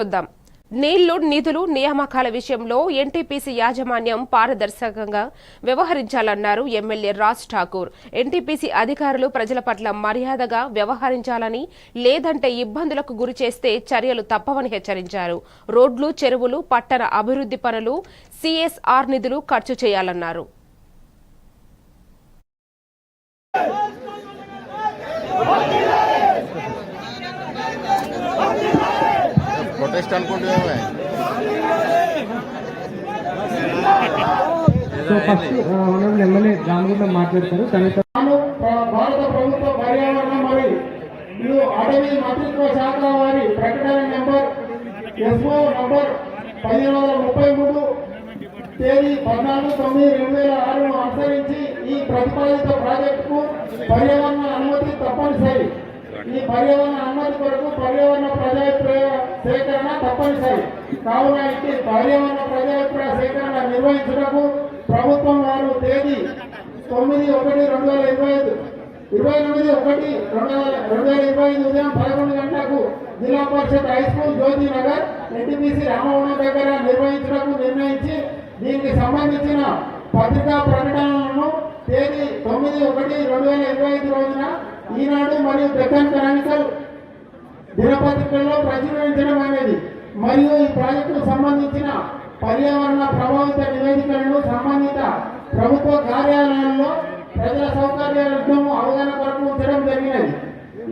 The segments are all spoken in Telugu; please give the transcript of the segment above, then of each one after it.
చూద్దాం. నీళ్ళు నిధులు నియామకాల విషయంలో ఎన్టీపీసీ యాజమాన్యం పారదర్శకంగా వ్యవహరించాలన్నారు ఎమ్మెల్యే రాజ్ ఠాకూర్. ఎన్టీపీసీ అధికారులు ప్రజల పట్ల మర్యాదగా వ్యవహరించాలని లేదంటే ఇబ్బందులకు గురి చేస్తే చర్యలు తప్పవని హెచ్చరించారు. రోడ్లు చెరువులు పట్టణ అభివృద్ధి పనులు సిఎస్ఆర్ నిధులు ఖర్చు చేయాలన్నారు. ప్రొటెస్ట్ అనుకుంటున్నామే ఎమ్మెల్యే రామగుండ మాట్లాడతారు. భారత ప్రభుత్వ పర్యావరణ మరి ఇరు అటవీ మంత్రిత్వ శాఖ వారి ప్రకటన నెంబర్ ఎస్ఓ నంబర్ పదిహేను వందల ముప్పై మూడు తేదీ పద్నాలుగు తొమ్మిది రెండు వేల ఆరును అనుసరించి ఈ ప్రతిపాదిత ప్రాజెక్టుకు పర్యావరణ అనుమతి తప్పనిసరి. ఈ పర్యావరణ అనుమతి కొరకు పర్యావరణ ప్రజాభిప్రాయ సేకరణ తప్పనిసరి. కావున ఇట్టి పర్యావరణ ప్రజాభిప్రాయ సేకరణ నిర్వహించుటకు ప్రభుత్వం వారు తేదీ తొమ్మిది ఒకటి రెండు వేల ఇరవై ఐదు ఇరవై ఎనిమిది ఒకటి రెండు వేల రెండు వేల ఇరవై ఐదు ఉదయం పదకొండు గంటలకు Zilla Parishad high school Jyothi Nagar NTPC Ramavaram దగ్గర నిర్వహించడానికి నిర్ణయించి దీనికి సంబంధించిన పత్రికా ప్రకటనలను తేదీ తొమ్మిది ఒకటి రెండు వేల ఇరవై ఐదు రోజున ఈనాడు మరియు డెక్కన్ క్రానికల్ దినపత్రికల్లో ప్రచురించడం అనేది మరియు ఈ ప్రాజెక్టుకు సంబంధించిన పర్యావరణ ప్రభావిత నివేదికలను సంబంధిత ప్రభుత్వ కార్యాలయాల్లో ప్రజల సౌకర్యార్థం అవగాహన కొరకు ఉంచడం జరిగినది.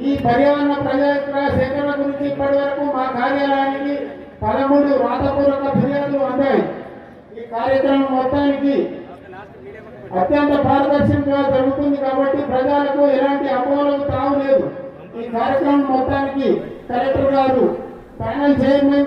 ఈ పర్యావరణ ప్రజాభిప్రాయ సేకరణ గురించి ఇప్పటి వరకు మా కార్యాలయానికి పదమూడు రాతపూర్వక ఫిర్యాదులు అందాయి. ఈ కార్యక్రమం మొత్తానికి అత్యంత పారదర్శకంగా జరుగుతుంది కాబట్టి ప్రజలకు ఎలాంటి అపోహలకు తావు లేదు ఈ కార్యక్రమం మొత్తానికి కలెక్టర్ గారు ప్యానల్ చైర్మన్